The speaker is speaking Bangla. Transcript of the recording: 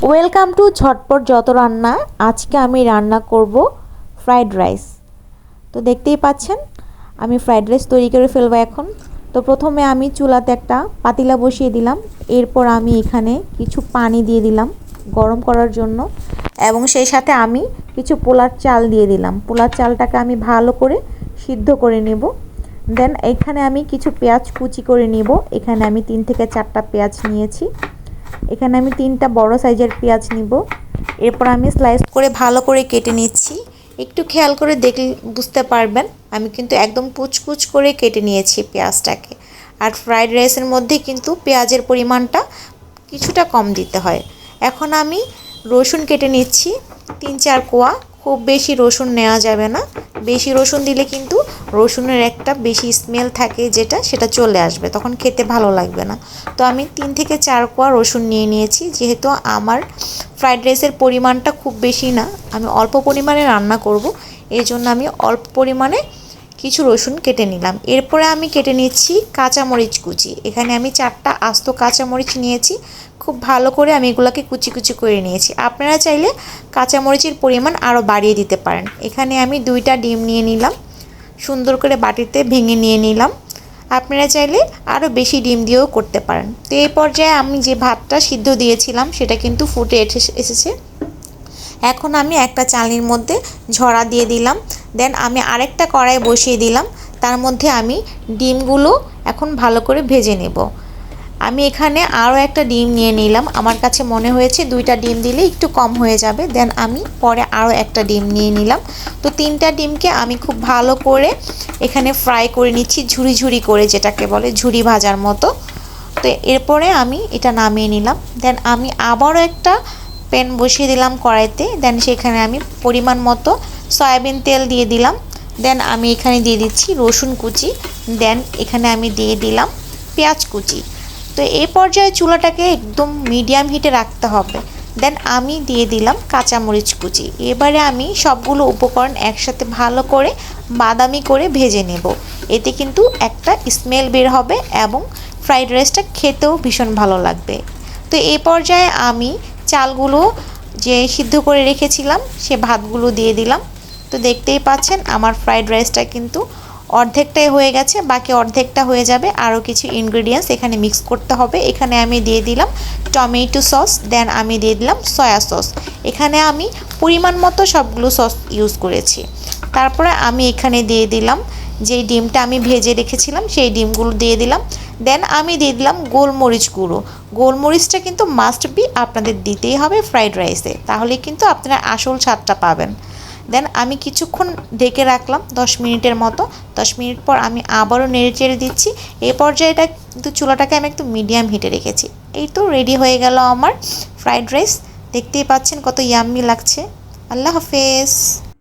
ওয়েলকাম টু ঝটপট যত রান্না আজকে আমি রান্না করব ফ্রাইড রাইস তো দেখতেই পাচ্ছেন, আমি ফ্রাইড রাইস তৈরি করে ফেলব এখন। তো প্রথমে আমি চুলাতে একটা পাতিলা বসিয়ে দিলাম। এরপর আমি এখানে কিছু পানি দিয়ে দিলাম গরম করার জন্য। এবং সেই সাথে আমি কিছু পোলার চাল দিয়ে দিলাম। পোলার চালটাকে আমি ভালো করে সিদ্ধ করে নেব। দেন এখানে আমি কিছু পেঁয়াজ কুচি করে নিব। এখানে আমি তিন থেকে চারটা পেঁয়াজ নিয়েছি। এখানে আমি তিনটা বড় সাইজের পেঁয়াজ নিব। এরপর আমি স্লাইস করে ভালো করে কেটে নিচ্ছি। একটু খেয়াল করে দেখলে বুঝতে পারবেন, আমি কিন্তু একদম কুচকুচ করে কেটে নিয়েছি পেঁয়াজটাকে। আর ফ্রাইড রাইসের মধ্যে কিন্তু পেঁয়াজের পরিমাণটা কিছুটা কম দিতে হয়। এখন আমি রসুন কেটে নিচ্ছি, তিন চার কোয়া। খুব বেশি রসুন নেওয়া যাবে না। বেশি রসুন দিলে কিন্তু রসুনের একটা বেশি স্মেল থাকে যেটা, সেটা চলে আসবে। তখন খেতে ভালো লাগবে না। তো আমি তিন থেকে চার কোয়া রসুন নিয়ে নিয়েছি। যেহেতু আমার ফ্রাইড রাইসের পরিমাণটা খুব বেশি না, আমি অল্প পরিমাণে রান্না করব। এই জন্য আমি অল্প পরিমাণে কিছু রসুন কেটে নিলাম। এরপরে আমি কেটে নিচ্ছি কাঁচামরিচ কুচি। এখানে আমি চারটা আস্ত কাঁচামরিচ নিয়েছি। খুব ভালো করে আমি এগুলোকে কুচি কুচি করে নিয়েছি। আপনারা চাইলে কাঁচামরিচের পরিমাণ আরও বাড়িয়ে দিতে পারেন। এখানে আমি দুইটা ডিম নিয়ে নিলাম। সুন্দর করে বাটিতে ভেঙে নিয়ে নিলাম। আপনারা চাইলে আরও বেশি ডিম দিয়েও করতে পারেন। তো এই পর্যায়ে আমি যে ভাতটা সিদ্ধ দিয়েছিলাম, সেটা কিন্তু ফুটে এসেছে। এখন আমি একটা চালনির মধ্যে ঝরা দিয়ে দিলাম। দেন আমি আরেকটা কড়াই বসিয়ে দিলাম। তার মধ্যে আমি ডিমগুলো এখন ভালো করে ভেজে নেব। আমি এখানে আরও একটা ডিম নিয়ে নিলাম। আমার কাছে মনে হয়েছে দুইটা ডিম দিলে একটু কম হয়ে যাবে। দেন আমি পরে আরও একটা ডিম নিয়ে নিলাম। তো তিনটা ডিমকে আমি খুব ভালো করে এখানে ফ্রাই করে নিচ্ছি ঝুড়ি ঝুড়ি করে যেটাকে বলে ঝুড়ি ভাজার মতো। তো এরপরে আমি এটা নামিয়ে নিলাম। দেন আমি আবারও একটা প্যান বসিয়ে দিলাম কড়াইতে। দেন সেখানে আমি পরিমাণ মতো সয়াবিন তেল দিয়ে দিলাম। দেন আমি এখানে দিয়ে দিচ্ছি রসুন কুচি। দেন এখানে আমি দিয়ে দিলাম পেঁয়াজ কুচি। তো এই পর্যায়ে চুলাটাকে একদম মিডিয়াম হিটে রাখতে হবে। দেন আমি দিয়ে দিলাম কাঁচামরিচ কুচি। এবারে আমি সবগুলো উপকরণ একসাথে ভালো করে বাদামি করে ভেজে নেব। এতে কিন্তু একটা স্মেল বের হবে এবং ফ্রাইড রাইসটা খেতেও ভীষণ ভালো লাগবে। তো এই পর্যায়ে আমি চালগুলো যে সিদ্ধ করে রেখেছিলাম, সে ভাতগুলো দিয়ে দিলাম। তো দেখতেই পাচ্ছেন, আমার ফ্রাইড রাইসটা কিন্তু অর্ধেকটাই হয়ে গেছে, বাকি অর্ধেকটা হয়ে যাবে। আরও কিছু ইনগ্রিডিয়েন্টস এখানে মিক্স করতে হবে। এখানে আমি দিয়ে দিলাম টমেটো সস দেন আমি দিয়ে দিলাম সয়া সস এখানে আমি পরিমাণ মতো সবগুলো সস ইউজ করেছি। তারপরে আমি এখানে দিয়ে দিলাম যেই ডিমটা আমি ভেজে রেখেছিলাম, সেই ডিমগুলো দিয়ে দিলাম। দেন আমি দিয়ে দিলাম গোলমরিচ গুঁড়ো। গোলমরিচটা কিন্তু মাস্ট বি আপনাদের দিতেই হবে ফ্রাইড রাইসে তাহলে কিন্তু আপনারা আসল স্বাদটা পাবেন। দেন আমি কিছুক্ষণ ঢেকে রাখলাম দশ মিনিটের মতো। দশ মিনিট পর আমি আবারও নেড়ে চেড়ে দিচ্ছি। এই পর্যায়েটা কিন্তু চুলাটাকে আমি একটু মিডিয়াম হিটে রেখেছি। এই তো রেডি হয়ে গেল আমার ফ্রাইড রাইস দেখতেই পাচ্ছেন কত ইয়াম্মি লাগছে। আল্লাহ হাফেজ।